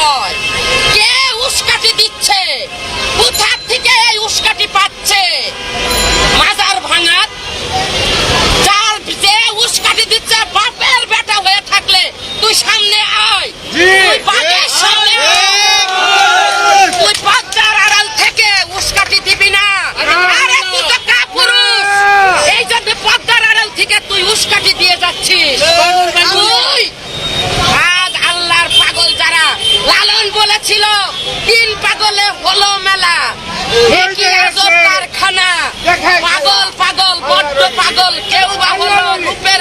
God. ছিল তিন পাগলে হলো মেলা। পাগল পাগল বড্ড পাগল কেউ বা রূপের